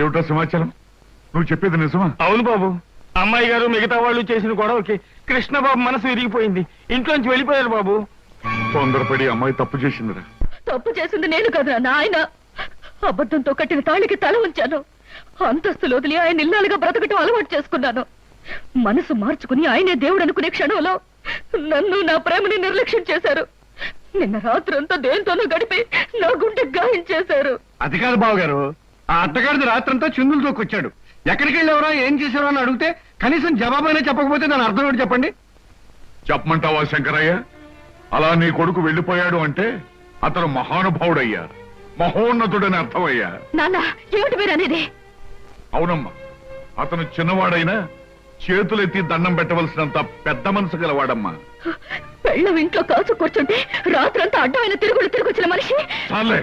ఏమిటో సమాచారం? నువ్వు చెప్పేది నిజమా? అవును బాబు. అమ్మాయి గారు మిగతా వాళ్ళు చేసిన గొడవకి కృష్ణబాబు మనసు విరిగిపోయింది. ఇంట్లోంచి వెళ్ళిపోయారు బాబు. తొందరపడి అమ్మాయి తప్పు చేసిందిరా. తప్పు చేసింది నేను కదా నాన్న ఆయన అబద్ధంతో కట్టిన తాళికి తల ఉంచాను. అంతస్తులు వదిలి ఆయన ఇల్లాలుగా బ్రతకటం అలవాటు చేసుకున్నాను. మనసు మార్చుకుని ఆయనే దేవుడు అనుకునే క్షణంలో నన్ను నా ప్రేమని నిర్లక్ష్యం చేశారు. నిన్న రాత్రంతా దేంతోనూ గడిపి నా గుండె గాయం చేశారు. అది కాదు బాబు గారు ఆ అత్తగారిది రాత్రంతా చిందులు తోకొచ్చాడు. ఎక్కడికి వెళ్ళేవరా? ఏం చేశారో అని అడిగితే కనీసం జవాబైనా చెప్పకపోతే దాని అర్థం ఏంటి చెప్పండి? చెప్పమంటావా శంకరయ్య? అలా నీ కొడుకు వెళ్ళిపోయాడు అంటే అతను మహానుభావుడయ్యా. మహోన్నతుడని అర్థమయ్యా. నాన్న ఏమిటి మీరు అనేది అవునమ్మా అతను చిన్నవాడైనా చేతులెత్తి దండం పెట్టవలసినంత పెద్ద మనసు గలవాడమ్మా. పెళ్ళం ఇంట్లో కాచు కూర్చుంటే రాత్రంతా అడ్డమైన తిరుగులు తిరిగొచ్చిన మనిషి. చాలే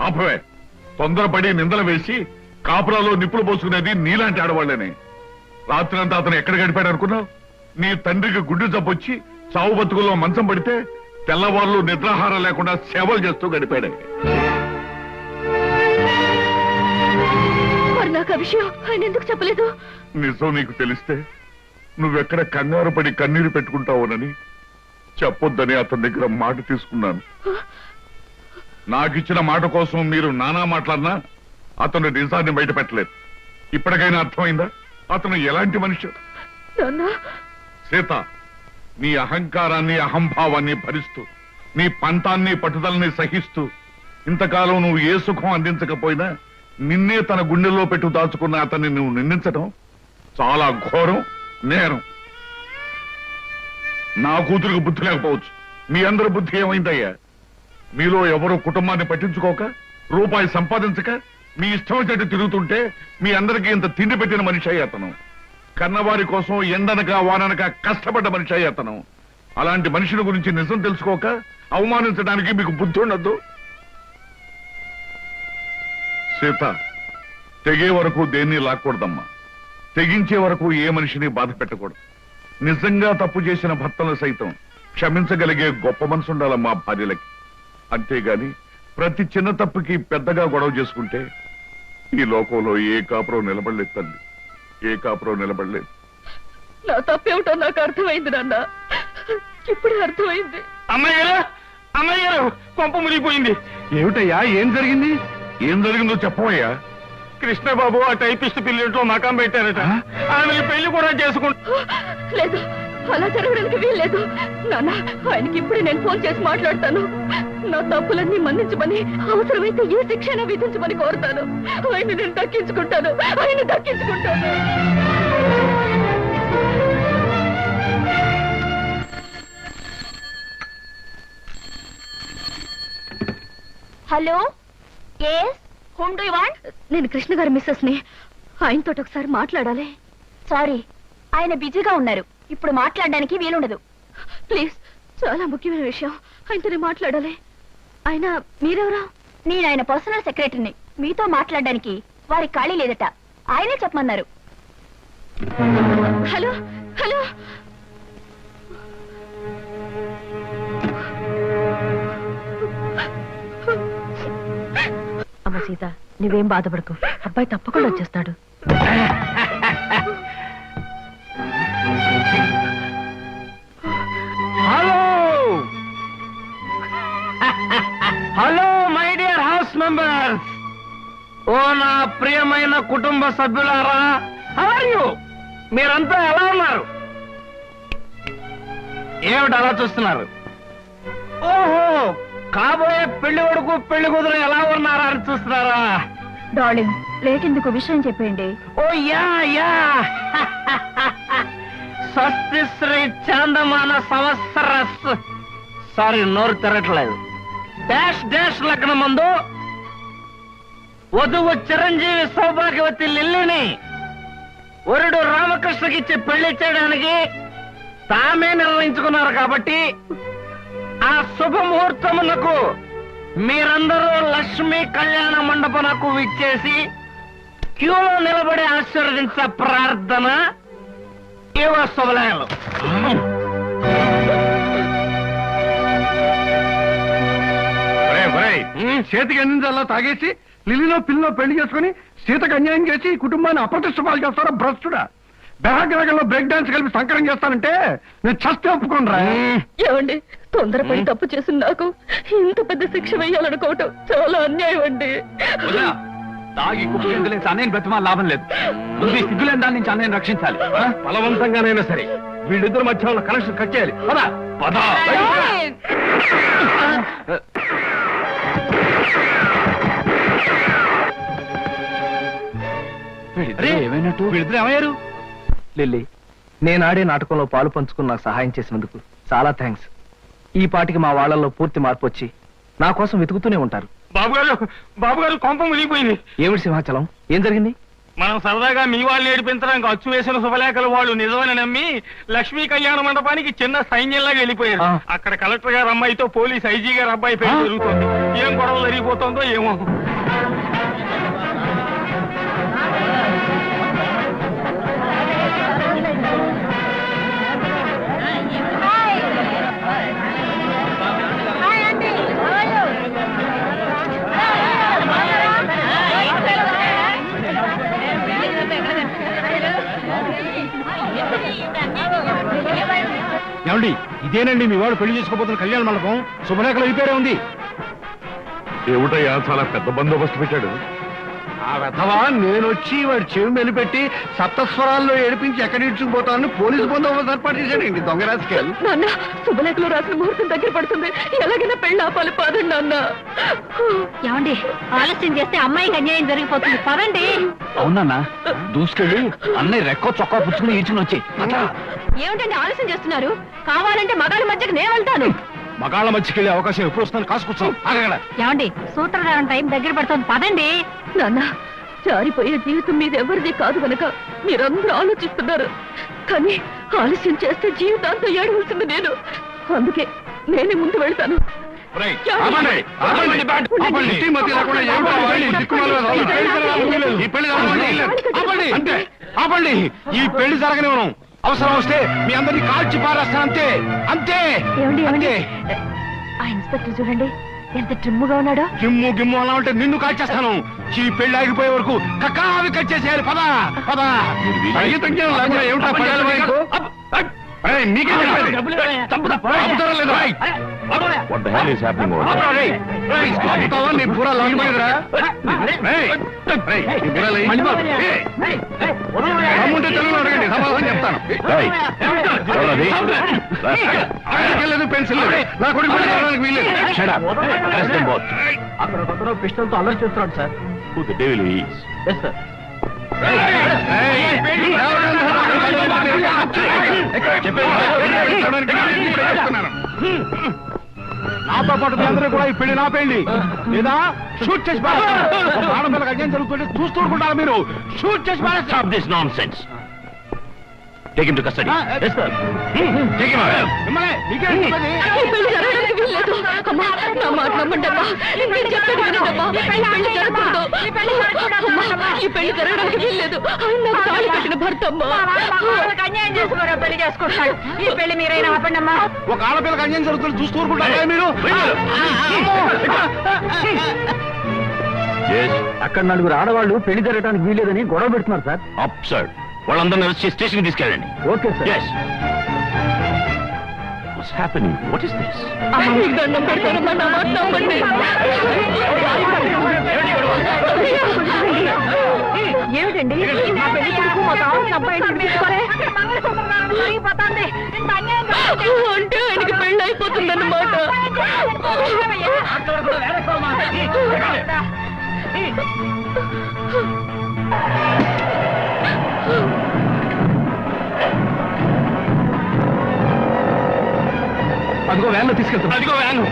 ఆపవే. తొందరపడి నిందలు వేసి కాపురాలో నిప్పులు పోసుకునేది నీలాంటి ఆడవాళ్ళనే. రాత్రంతా అతను ఎక్కడ గడిపాడు అనుకున్నావు? నీ తండ్రికి గుడ్డు జబ్బొచ్చి చావు బతుకుల్లో మంచం పడితే తెల్లవాళ్ళు నిద్రాహారం లేకుండా సేవలు చేస్తూ గడిపాడే. ఎందుకు చెప్పలేదు? నిజం నీకు తెలిస్తే నువ్వెక్కడ కంగారు పడి కన్నీరు పెట్టుకుంటావునని చెప్పొద్దని అతని దగ్గర మాట తీసుకున్నాను. నాకిచ్చిన మాట కోసం మీరు నానా మాట్లాడినా అతను నిజాన్ని బయట పెట్టలేదు ఇప్పటికైనా అర్థమైందా? అతను ఎలాంటి మనిషి? సీత నీ అహంకారాన్ని అహంభావాన్ని భరిస్తూ నీ పంతాన్ని పట్టుదలని సహిస్తూ ఇంతకాలం నువ్వు ఏ సుఖం అందించకపోయినా నిన్నే తన గుండెల్లో పెట్టు దాచుకున్న అతన్ని నువ్వు నిందించడం చాలా ఘోరం నేరం. నా కూతురికి బుద్ధి లేకపోవచ్చు. మీ అందరి బుద్ధి ఏమైందయ్యా? మీలో ఎవరు కుటుంబాన్ని పట్టించుకోక రూపాయి సంపాదించక మీ ఇష్టం వచ్చేట్టు తిరుగుతుంటే మీ అందరికీ ఇంత తిండి పెట్టిన మనిషి అతను. కన్నవారి కోసం ఎండనక వాననక కష్టపడ్డ మనిషి అతను. అలాంటి మనుషుల గురించి నిజం తెలుసుకోక అవమానించడానికి మీకు బుద్ధి ఉండద్దు. సీత తెగే వరకు దేన్ని లాక్కూడదమ్మా. తెగించే వరకు ఏ మనిషిని బాధ పెట్టకూడదు. నిజంగా తప్పు చేసిన భర్తలు సైతం క్షమించగలిగే గొప్ప మనసు ఉండాలమ్మా భార్యలకి. అంతేగాని ప్రతి చిన్న తప్పుకి పెద్దగా గొడవ చేసుకుంటే ఈ లోకంలో ఏ కాపురం నిలబడలేదు తల్లి. ఏ కాపురం నిలబడలేదు. నా తప్పేమిటో నాకు అర్థమైంది నాన్న. ఇప్పుడే అర్థమైంది. అమ్మాయి గారు అమ్మాయి గారు కొంప మునిగిపోయింది. ఏమిటయ్యా ఏం జరిగింది? ఏం జరిగిందో చెప్పవయ్యా. కృష్ణబాబు ఆ టైపిస్ట్ పిల్లట్లో మకాం పెట్టారట. ఆమెకి పెళ్ళి కూడా చేసుకుంటా లేదు అలా జరగడానికి వీల్లేదు. నాన్న ఆయనకి ఇప్పుడే నేను ఫోన్ చేసి మాట్లాడతాను. నా తప్పులన్నీ మన్నించమని అవసరమైతే ఏ శిక్షణ విధించమని కోరుతాను. ఆయన నేను దక్కించుకుంటాను. ఆయన దక్కించుకుంటాను. Hello? Yes whom do want నేను కృష్ణ గారి మిస్సెస్ని ఆయనతో ఒకసారి మాట్లాడాలి. సారీ ఆయన బిజీగా ఉన్నారు. ఇప్పుడు మాట్లాడడానికి వీలుండదు. ప్లీజ్ చాలా ముఖ్యమైన విషయం. ఆయనతో మాట్లాడాలి. ఆయన మీరెవరా? నేను ఆయన పర్సనల్ సెక్రటరీని. మీతో మాట్లాడడానికి వారి ఖాళీ లేదట. ఆయనే చెప్పమన్నారు. Hello hello. అమ్మ సీత నువ్వేం బాధపడకు. అబ్బాయి తప్పకుండా వచ్చేస్తాడు. ఓ నా ప్రియమైన కుటుంబ సభ్యులారా హవర్ మీరంతా ఎలా ఉన్నారు? ఏమిటి అలా చూస్తున్నారు? ఓహో కాబోయే పెళ్ళి కొడుకు పెళ్ళి కూతురు ఎలా ఉన్నారా అని చూస్తున్నారా? డార్లింగ్ లేట్ ఎందుకు విషయం చెప్పండి ఓ యా యా. స్వస్తి శ్రీ చాందమాన సంవత్సర సారీ నోరు తిరగట్లేదు డాష్ డాష్ లగ్నం మందు వధువు చిరంజీవి సౌభాగ్యవతి లిల్లిని వరుడు రామకృష్ణకి ఇచ్చి పెళ్ళి చేయడానికి తామే నిర్ణయించుకున్నారు కాబట్టి ఆ శుభముహూర్తమునకు మీరందరూ లక్ష్మీ కళ్యాణ మండపనకు విచ్చేసి క్యూలో నిలబడి ఆశీర్వదించ ప్రార్థన ఇవ శుభలయాలు చేతికి అందించాలా తాగేసి లిలీలో పిల్లలో పెళ్ళి చేసుకుని సీతకు అన్యాయం చేసి ఈ కుటుంబాన్ని అప్రతిష్ట పాలు చేస్తారా భ్రష్టుడా? బెహాగ్రగంలో బ్రేక్ డాన్స్ కలిపి సంకరం చేస్తానంటే నేను చస్తే ఒప్పుకోనరా ఏమండి తొందరపడి తప్పు చేసిన నాకు. ఇంత పెద్ద శిక్ష వేయాలనుకోవటం చాలా అన్యాయం అండి. తాగి బ్రతిమా లాభం లేదు. ముందు సిగ్గులేని దాని నుంచి రక్షించాలి. బలవంతంగానైనా సరే వీళ్ళిద్దరు మధ్య ఉన్న కనెక్షన్ కట్ చేయాలి. పద పద. ఏమైనట్టు? వీళ్ళిద్దరు ఏమయ్యారు? లిల్లీ నేను ఆడే నాటకంలో పాలు పంచుకుని నాకు సహాయం చేసినందుకు చాలా థ్యాంక్స్. ఈ పాటికి మా వాళ్ళల్లో పూర్తి మార్పు వచ్చి నా కోసం వెతుకుతూనే ఉంటారు. బాబు గారు బాబు గారు కొంప మునిగిపోయింది. ఏమిటి సింహాచలం? ఏం జరిగింది? మనం సరదాగా మీ వాళ్ళు ఏడిపించడానికి అచ్చు వేసిన శుభలేఖలు వాళ్ళు నిజమని నమ్మి లక్ష్మీ కళ్యాణ మండపానికి చిన్న సైన్యంలాగా వెళ్ళిపోయారు. అక్కడ కలెక్టర్ గారు అమ్మాయితో పోలీస్ ఐజీ గారు అబ్బాయి పెళ్ళి జరుగుతోంది. ఏం గొడవలు జరిగిపోతుందో ఏమో. ఏమండి ఇదేనండి మీ వాడు పెళ్ళి చేసుకోబోతున్న కళ్యాణ మండపం? శుభలేఖలు అయిపోయే ఉంది. ఏమిటయ్యా చాలా పెద్ద బందోబస్తు పెట్టాడు. ఆ వెధవా నేను వచ్చి వాడి చెవి మెలిపెట్టి సప్తస్వరాల్లో ఏడిపించి ఎక్కడ ఇడ్చుకుపోతానని పోలీసు బందోబస్తు ఏర్పాటు చేశాడండి దొంగ రాజకీయాలు. నాన్న శుభలేఖలో రాసిన ముహూర్తం దగ్గర పడుతుంది. ఎలాగైనా పెళ్ళి ఆపాలి పదండి నాన్న. ఏమండి ఆలస్యం చేస్తే అమ్మాయికి అన్యాయం జరిగిపోతుంది. పదండి. అవునన్నా దూసుకెళ్ళి అన్నయ్య రెక్కో చొక్కా పుచ్చుకుని ఈడ్చుకుని వచ్చి ఏమిటండి ఆలస్యం చేస్తున్నారు? కావాలంటే మగాళ్ళ మధ్యకి నేను వెళ్తాను. మగాళ్ళ మధ్యకెళ్ళే అవకాశం ఎప్పుడు వస్తుందని కాసుకొచ్చాం ఆగగల. ఏమండి సూత్రధారం టైం దగ్గర పడుతుంది. పదండి. నాన్న జారిపోయే జీవితం మీద ఎవరిది కాదు గనక మీరందరూ ఆలోచిస్తున్నారు. కానీ ఆలస్యం చేస్తే జీవితాంతం ఏడవలసింది నేను. అందుకే నేనే ముందు వెళ్తాను. ఈ పెళ్ళి జరగాలని వీల్లేదు. అవసరం వస్తే మీ అందరినీ కాల్చి పారేస్తాను అంతే. అంతే. ఏమండి ఏమండి? అంతే. ఆ ఇన్స్పెక్టర్ చూడండి ఎంత ట్రిమ్ముగా ఉన్నాడో. గిమ్ము గిమ్ము అలా ఉంటే నిన్ను కాల్చేస్తాను. ఈ పెళ్ళి ఆగిపోయే వరకు కక్కావి కట్ చేసేయాలి. పద పద. లేకుండా ఏమిటా పడాలి మీకు? What the hell is happening over there? నీ బుర్ర లాగిపోయిందిరా? నీ బుర్ర దమ్ముంటే తెలుగులో అడగండి సమాధానం చెప్తాను లేదు పెన్సిల్ లేదు నా కొడుకు పెళ్ళి చేయడానికి వీల్లేదు. అక్కడ ఒకతను పిస్టల్తో అల్లరి చేస్తున్నాడు sir Who the devil he is? Yes sir నాతో పాటు మీ అందరూ కూడా ఈ పెళ్ళి నాపేయండి లేదా షూట్ చేసి పారేస్తాను. ఒక ఆడపిల్లకి అన్యాయం జరుగుతుంటే చూస్తూ ఊరుకుంటారా మీరు షూట్ చేసి పారేస్తాను. Him out. మిమ్మల్ని మీకేం చెప్పేది? ఈ పెళ్ళి జరగడానికి వీల్లేదు. అమ్మా నా మాట నమ్మండి అమ్మా నేను చెప్పేది వినండి అమ్మా ఈ పెళ్ళి జరగకూడదు. అమ్మా, ఈ పెళ్ళి జరగడానికి వీల్లేదు. ఆయన నాకు తాళి కట్టిన భర్త అమ్మా. అన్యాయం చేసి మరో పెళ్ళి చేసుకుంటాడు ఈ పెళ్ళి మీరైనా ఆపండి అమ్మా ఒక ఆడపిల్లకి అన్యాయం జరుగుతుంది చూస్తూ ఊరుకుంటారా మీరు? అక్కడ నలుగురు ఆడవాళ్ళు పెళ్ళి జరగడానికి వీల్లేదని గొడవ పెడుతున్నారు సార్. Absurd. వాళ్ళందరినీ అరెస్ట్ చేసి స్టేషన్కి తీసుకెళ్ళండి okay sir Yes. What's happening? What is this? మీకు దండం పెడతానమ్మా నా మాట నమ్మండి ఏమిటండి మా పెళ్ళి కొడుకు మా తాను అబ్బాయి తీసుకోరే అంటే ఆయనకి పెళ్ళి అయిపోతుందన్నమాట అదిగో వ్యాన్ తీసుకెళ్తాం అదిగో వ్యాను.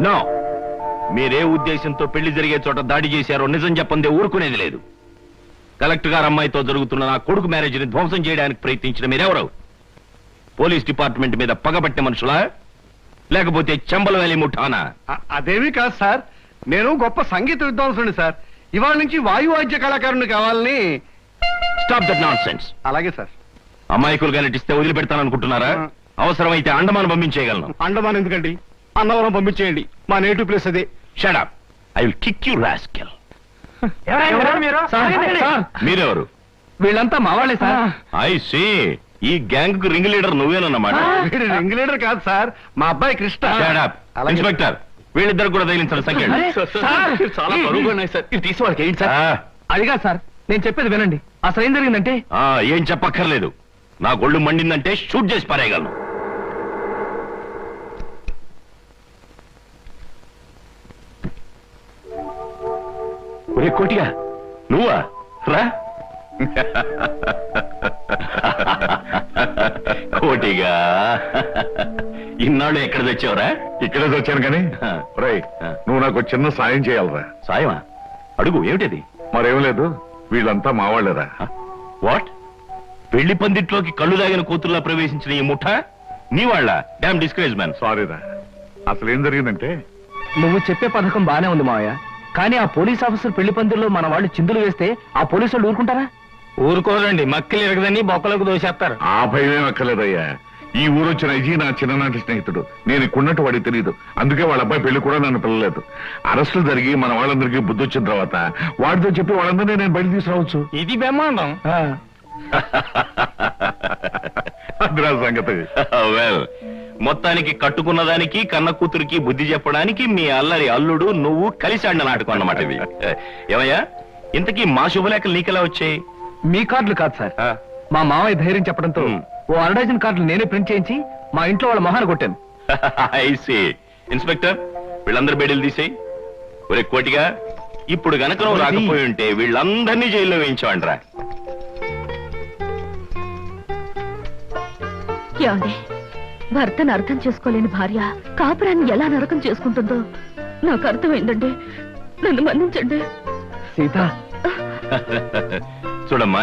నో. మీరే ఉద్దేశంతో పెళ్ళి జరిగే చోట దాడి చేశారో నిజం చెప్పందే ఊరుకునేది లేదు. కలెక్టర్ గారు అమ్మాయితో జరుగుతున్న నా కొడుకు మ్యారేజ్ని ధ్వంసం చేయడానికి ప్రయత్నించిన మీరెవరు? పోలీస్ డిపార్ట్మెంట్ మీద పగబట్టిన మనుషులా? లేకపోతే చెంబల వ్యాలీ ముఠానా? అదేమీ కాదు సార్. నేను గొప్ప సంగీత విద్వాంసుని సార్. ఇవాళ నుంచి వాయువాద్య కళాకారుని కావాలని స్టాప్ దట్ నాన్ సెన్స్ అలాగే సార్. అమాయకులుగా నటిస్తే వదిలిపెడతాననుకుంటున్నారా? అవసరమైతే అండమాన్ పంపించేయగలను. అండమాన్ ఎందుకండి? అన్నవరం పంపించేయండి. మా నేటివ్ ప్లేస్ అదే. Shut up I will kick you rascal మీరెవరు? వీళ్ళంతా మా వాళ్ళే సార్. ఐ సీ ఈ గ్యాంగ్కు రింగ్ లీడర్ నువ్వేనన్నమాట రింగ్ లీడర్ కాదు సార్. మా అబ్బాయి కృష్ణ. ఇన్స్పెక్టర్ వీళ్ళిద్దరు కూడా తగిలించాలి సంఖ్య సార్, చాలా బరువుగా ఉన్నాయి సార్. ఇది తీసి వాళ్ళకి ఏంటి సార్. అదిగా సార్ నేను చెప్పేది వినండి. అసలు ఏం జరిగిందంటే? ఏం చెప్పక్కర్లేదు. నా గొళ్ళు మండిందంటే షూట్ చేసి పారేయగలను. ఒరే కోటిగా నువ్వా? రా. కోటిగా. ఇన్నాళ్ళు ఎక్కడ తెచ్చావురా? ఇక్కడే వచ్చాను కానీ. రేయ్ నువ్వు నాకు చిన్న సాయం చేయాలరా. సాయమా? అడుగు ఏమిటది? మరేం లేదు వీళ్ళంతా మా వాళ్ళేరా. వాట్? పెళ్ళి పందిట్లోకి కళ్ళు దాగిన కూతుర్లా ప్రవేశించిన ఈ ముఠ? నీ వాళ్ళ? డామ్ డిస్కరేజ్ మ్యాన్ సారీరా అసలు ఏం జరిగిందంటే? నువ్వు చెప్పే పథకం బానే ఉంది మావయ్య. కానీ ఆ పోలీస్ ఆఫీసర్ పెళ్ళి పందిరిలో మన వాళ్ళు చిందులు వేస్తే ఆ పోలీసు వాళ్ళు ఊరుకుంటారా? ఊరుకోరండి. మక్కలు ఎరగదని బొక్కలకు దోసేస్తారు ఆ భయమేం అక్కర్లేదయ్యా. ఈ ఊరు వచ్చిన అజీ నా చిన్ననాటి స్నేహితుడు. నేను ఇక్కడున్నట్టు వాడికి తెలియదు అందుకే వాళ్ళ అబ్బాయి పెళ్ళి కూడా నన్ను పిల్లలేదు. అరెస్టులు జరిగి మన వాళ్ళందరికీ బుద్ధి వచ్చిన తర్వాత వాడితో చెప్పి వాళ్ళందరినీ నేను బయట తీసుకురావచ్చు. ఇది బ్రహ్మాండం. అదిరా సంగతి. వెల్ మొత్తానికి కట్టుకున్న దానికి కన్న కూతురికి బుద్ధి చెప్పడానికి మీ అల్లరి అల్లుడు నువ్వు కలిసి ఆడిన నాటకం అన్నమాట ఇది. ఏమయ్యా? ఇంతకీ మా శుభలేఖలు నీకెలా వచ్చాయి? మీ కార్డులు కాదు సార్. మా మావయ్య ధైర్యం చెప్పడంతో. ఓ అరడజన్ కార్డులు నేనే ప్రింట్ చేయించి మా ఇంట్లో వాళ్ళ మొహాన కొట్టాను. I see. ఇన్స్పెక్టర్ వీళ్ళందరి బేడీలు తీసేయి. ఒరే కోటిగా ఇప్పుడు గనక నువ్వు రాకపోయి ఉంటే వీళ్ళందరినీ జైల్లో వేయించావంట్రా ఏమండి భర్తను అర్థం చేసుకోలేని భార్య కాపురాన్ని ఎలా నరకం చేసుకుంటుందో నాకు అర్థమైందండి. నన్ను మన్నించండి. సీత. చూడమ్మా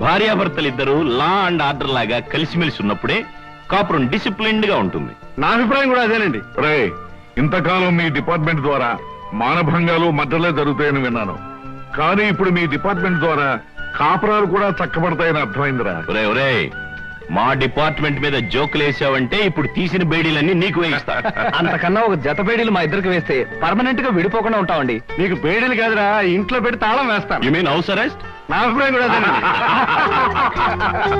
భార్యాభర్తలు ఇద్దరు లా అండ్ ఆర్డర్ లాగా కలిసిమెలిసి ఉన్నప్పుడే కాపురం డిసిప్లిన్డ్గా ఉంటుంది. నా అభిప్రాయం కూడా అదేనండి. రే ఇంతకాలం మీ డిపార్ట్మెంట్ ద్వారా మానభంగాలు మద్దలే జరుగుతాయని విన్నాను. కానీ ఇప్పుడు మీ డిపార్ట్మెంట్ ద్వారా కాపురాలు కూడా చక్కబడతాయని అర్థమైందిరా. ఒరే ఒరే మా డిపార్ట్మెంట్ మీద జోకులు వేసావంటే ఇప్పుడు తీసిన బేడీలన్నీ నీకు వేయిస్తా. అంతకన్నా ఒక జత బేడీలు మా ఇద్దరికి వేస్తే పర్మనెంట్గా విడిపోకుండా ఉంటామండి. నీకు బేడీలు కాదురా ఇంట్లో పెట్టి తాళం వేస్తాను. యు మీన్ హౌస్ అరెస్ట్ నా అభిప్రాయం కూడా అదేనండి